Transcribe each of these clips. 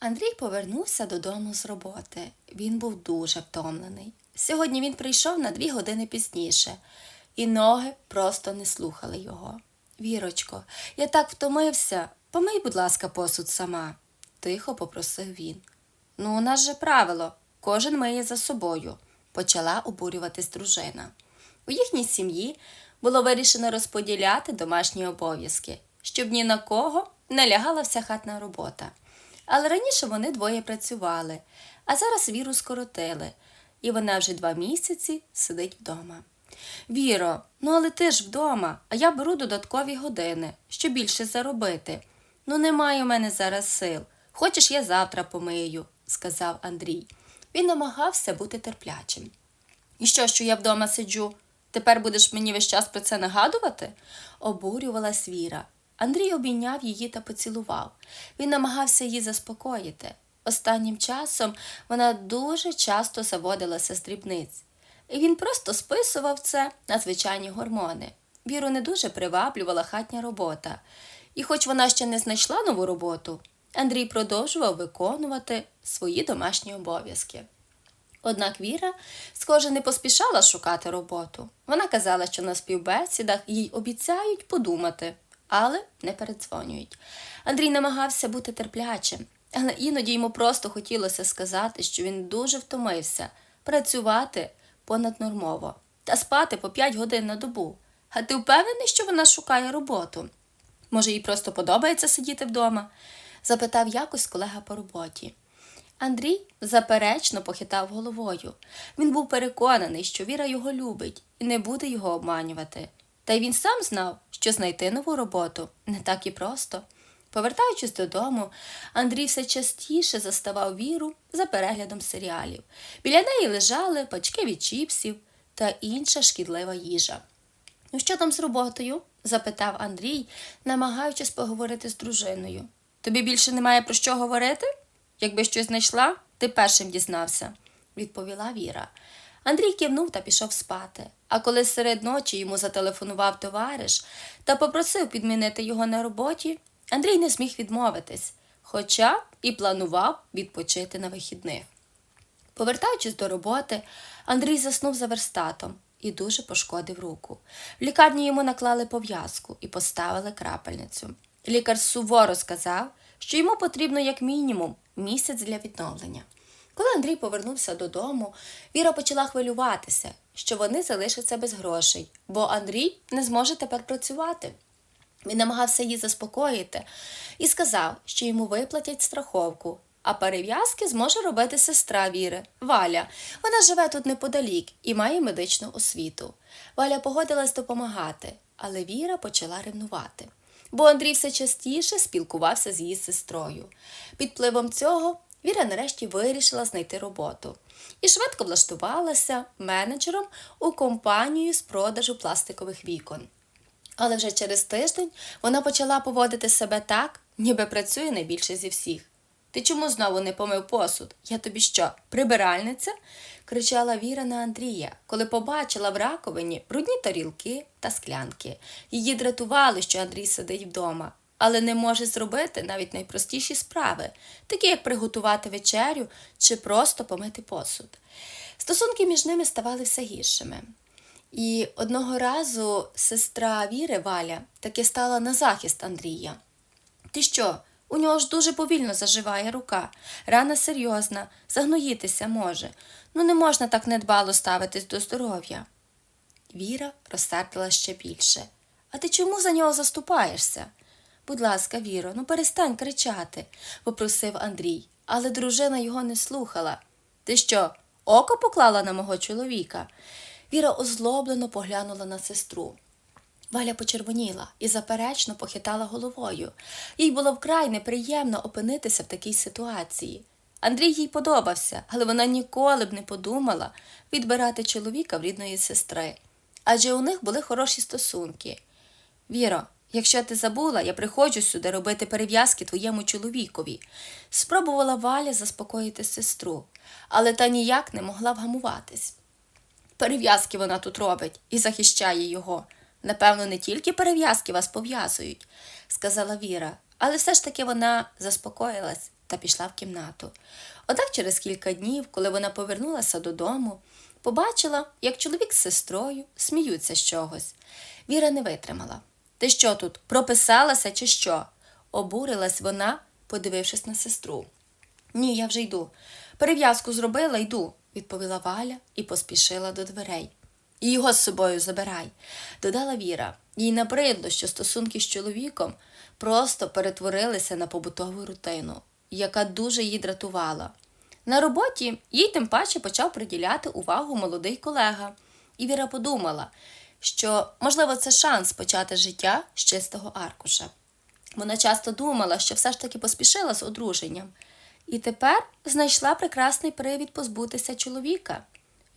Андрій повернувся додому з роботи. Він був дуже втомлений. Сьогодні він прийшов на дві години пізніше, і ноги просто не слухали його. Вірочко, я так втомився. Помий, будь ласка, посуд сама, тихо попросив він. Ну, у нас же правило, кожен миє за собою, почала обурюватись дружина. У їхній сім'ї було вирішено розподіляти домашні обов'язки, щоб ні на кого не лягала вся хатна робота. Але раніше вони двоє працювали, а зараз віру скоротили, і вона вже два місяці сидить вдома. Віро, ну але ти ж вдома, а я беру додаткові години, щоб більше заробити. Ну, немає у мене зараз сил. Хочеш, я завтра помию, сказав Андрій. Він намагався бути терплячим. І що, що я вдома сиджу? Тепер будеш мені весь час про це нагадувати? обурювалась Віра. Андрій обійняв її та поцілував. Він намагався її заспокоїти. Останнім часом вона дуже часто заводилася з дрібниць, і він просто списував це на звичайні гормони. Віру не дуже приваблювала хатня робота. І хоч вона ще не знайшла нову роботу, Андрій продовжував виконувати свої домашні обов'язки. Однак Віра, схоже, не поспішала шукати роботу. Вона казала, що на співбесідах їй обіцяють подумати, але не передзвонюють. Андрій намагався бути терплячим, але іноді йому просто хотілося сказати, що він дуже втомився працювати понаднормово та спати по 5 годин на добу. А ти впевнений, що вона шукає роботу? Може, їй просто подобається сидіти вдома? запитав якось колега по роботі. Андрій заперечно похитав головою. Він був переконаний, що Віра його любить і не буде його обманювати. Та й він сам знав, що знайти нову роботу не так і просто. Повертаючись додому, Андрій все частіше заставав віру за переглядом серіалів. Біля неї лежали пачки від чіпсів та інша шкідлива їжа. Ну, що там з роботою? запитав Андрій, намагаючись поговорити з дружиною. Тобі більше немає про що говорити? Якби щось знайшла, ти першим дізнався, відповіла Віра. Андрій кивнув та пішов спати. А коли серед ночі йому зателефонував товариш та попросив підмінити його на роботі, Андрій не зміг відмовитись, хоча і планував відпочити на вихідних. Повертаючись до роботи, Андрій заснув за верстатом і дуже пошкодив руку. В лікарні йому наклали пов'язку і поставили крапельницю. Лікар суворо сказав, що йому потрібно як мінімум місяць для відновлення. Коли Андрій повернувся додому, Віра почала хвилюватися, що вони залишаться без грошей, бо Андрій не зможе тепер працювати. Він намагався її заспокоїти і сказав, що йому виплатять страховку, а перев'язки зможе робити сестра Віри, Валя. Вона живе тут неподалік і має медичну освіту. Валя погодилась допомагати, але Віра почала ревнувати. Бо Андрій все частіше спілкувався з її сестрою. Під впливом цього Віра нарешті вирішила знайти роботу і швидко влаштувалася менеджером у компанію з продажу пластикових вікон. Але вже через тиждень вона почала поводити себе так, ніби працює найбільше зі всіх. Ти чому знову не помив посуд? Я тобі що, прибиральниця? кричала Віра на Андрія, коли побачила в раковині брудні тарілки та склянки. Її дратувало, що Андрій сидить вдома, але не може зробити навіть найпростіші справи, такі як приготувати вечерю чи просто помити посуд. Стосунки між ними ставали все гіршими. І одного разу сестра Віри Валя таки стала на захист Андрія. Ти що? У нього ж дуже повільно заживає рука, рана серйозна, загноїтися може. Ну не можна так недбало ставитись до здоров'я. Віра розсердила ще більше. А ти чому за нього заступаєшся? Будь ласка, Віро, ну перестань кричати, попросив Андрій, але дружина його не слухала. Ти що, око поклала на мого чоловіка? Віра озлоблено поглянула на сестру. Валя почервоніла і заперечно похитала головою. Їй було вкрай неприємно опинитися в такій ситуації. Андрій їй подобався, але вона ніколи б не подумала відбирати чоловіка в рідної сестри. Адже у них були хороші стосунки. Віро, якщо ти забула, я приходжу сюди робити перев'язки твоєму чоловікові. Спробувала Валя заспокоїти сестру, але та ніяк не могла вгамуватись. Перев'язки вона тут робить і захищає його. Напевно, не тільки перев'язки вас пов'язують, сказала Віра, але все ж таки вона заспокоїлась та пішла в кімнату. Однак через кілька днів, коли вона повернулася додому, побачила, як чоловік з сестрою сміються з чогось. Віра не витримала. Ти що тут, прописалася чи що? обурилась вона, подивившись на сестру. Ні, я вже йду. Перев'язку зробила, йду, відповіла Валя і поспішила до дверей. І його з собою забирай, додала Віра. Їй набридло, що стосунки з чоловіком просто перетворилися на побутову рутину, яка дуже її дратувала. На роботі їй тим паче почав приділяти увагу молодий колега, і Віра подумала, що, можливо, це шанс почати життя з чистого аркуша. Вона часто думала, що все ж таки поспішила з одруженням, і тепер знайшла прекрасний привід позбутися чоловіка.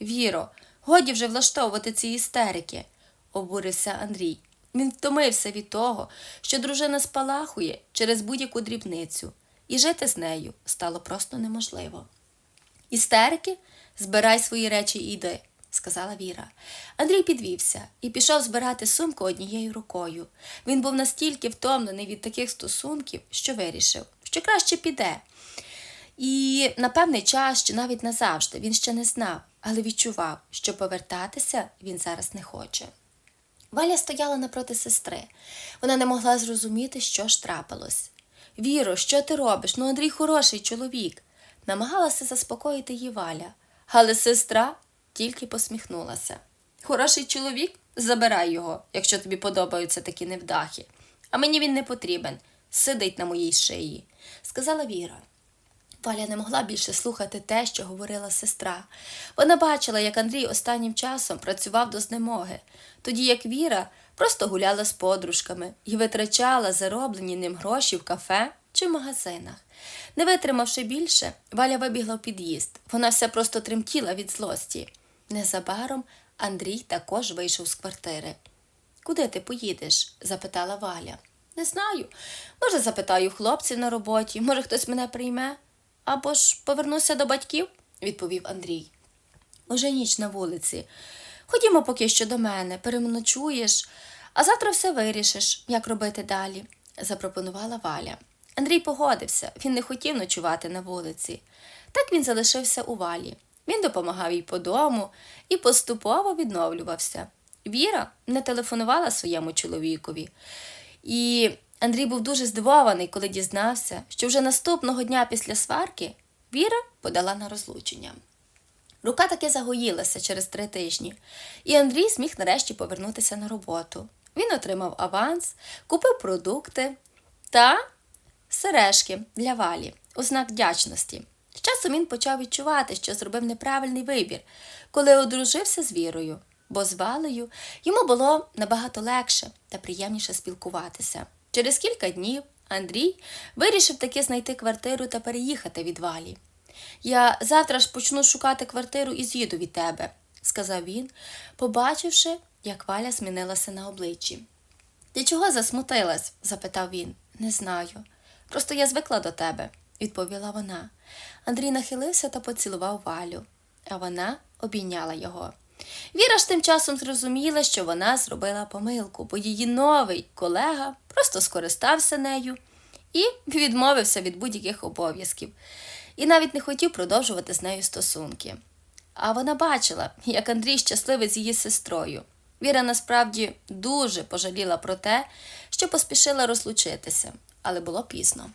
Віро, годі вже влаштовувати ці істерики, обурився Андрій. Він втомився від того, що дружина спалахує через будь-яку дрібницю, і жити з нею стало просто неможливо. Істерики, збирай свої речі і йди, сказала Віра. Андрій підвівся і пішов збирати сумку однією рукою. Він був настільки втомлений від таких стосунків, що вирішив, що краще піде. І на певний час, чи навіть назавжди, він ще не знав, але відчував, що повертатися він зараз не хоче. Валя стояла напроти сестри. Вона не могла зрозуміти, що ж трапилось. Віро, що ти робиш? Ну, Андрій хороший чоловік. Намагалася заспокоїти її Валя, але сестра тільки посміхнулася. Хороший чоловік? Забирай його, якщо тобі подобаються такі невдахи. А мені він не потрібен. Сидить на моїй шиї, сказала Віра. Валя не могла більше слухати те, що говорила сестра. Вона бачила, як Андрій останнім часом працював до знемоги, тоді як Віра просто гуляла з подружками і витрачала зароблені ним гроші в кафе чи в магазинах. Не витримавши більше, Валя вибігла в під'їзд. Вона вся просто тремтіла від злості. Незабаром Андрій також вийшов з квартири. Куди ти поїдеш? запитала Валя. Не знаю. Може, запитаю хлопців на роботі, може, хтось мене прийме. Або ж повернуся до батьків, відповів Андрій. Уже ніч на вулиці. Ходімо поки що до мене, переночуєш, а завтра все вирішиш, як робити далі, запропонувала Валя. Андрій погодився, він не хотів ночувати на вулиці. Так він залишився у валі. Він допомагав їй по дому і поступово відновлювався. Віра не телефонувала своєму чоловікові. І Андрій був дуже здивований, коли дізнався, що вже наступного дня після сварки Віра подала на розлучення. Рука таки загоїлася через три тижні, і Андрій зміг нарешті повернутися на роботу. Він отримав аванс, купив продукти та сережки для валі у знак вдячності. З часом він почав відчувати, що зробив неправильний вибір, коли одружився з Вірою, бо з Валею йому було набагато легше та приємніше спілкуватися. Через кілька днів Андрій вирішив таки знайти квартиру та переїхати від Валі. Я завтра ж почну шукати квартиру і з'їду від тебе, сказав він, побачивши, як Валя змінилася на обличчі. Ти чого засмутилась? запитав він. Не знаю. Просто я звикла до тебе, відповіла вона. Андрій нахилився та поцілував Валю, а вона обійняла його. Віра ж тим часом зрозуміла, що вона зробила помилку, бо її новий колега просто скористався нею і відмовився від будь-яких обов'язків, і навіть не хотів продовжувати з нею стосунки. А вона бачила, як Андрій щасливий з її сестрою. Віра насправді дуже пожаліла про те, що поспішила розлучитися, але було пізно.